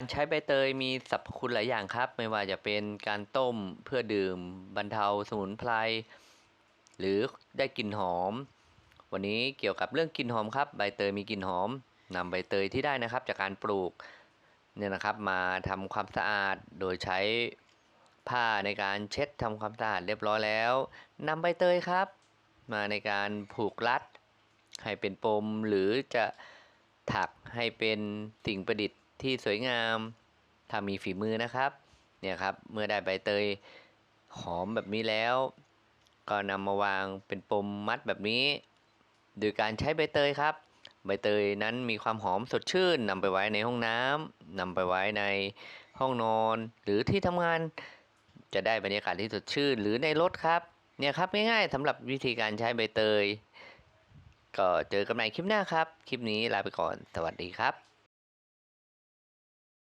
การใช้ใบเตยมีสรรพคุณหลายอย่างครับ ไม่ว่าจะเป็นการต้มเพื่อดื่มบรรเทาสมุนไพรหรือได้กลิ่นหอม วันนี้เกี่ยวกับเรื่องกลิ่นหอมครับ ใบเตยมีกลิ่นหอมนำใบเตยที่ได้นะครับ จากการปลูกเนี่ยนะครับ มาทำความสะอาดโดยใช้ผ้าในการเช็ดทำความสะอาดเรียบร้อยแล้วนำใบเตยครับ มาในการผูกรัดให้เป็นปมหรือจะถักให้เป็นสิ่งประดิษฐ์ ที่สวยงามถ้ามีฝีมือนะครับเนี่ยครับเมื่อได้ใบเตยหอมแบบนี้แล้ว ก็นำมาวางเป็นปมมัดแบบนี้ โดยการใช้ใบเตยครับ ใบเตยนั้นมีความหอมสดชื่นนำไปไว้ในห้องน้ำนำไปไว้ในห้องนอน หรือที่ทำงานจะได้บรรยากาศที่สดชื่น หรือในรถครับเนี่ยครับง่ายๆสำหรับวิธีการใช้ใบเตย ก็เจอกันใหม่คลิปหน้าครับ คลิปนี้ลาไปก่อนสวัสดีครับ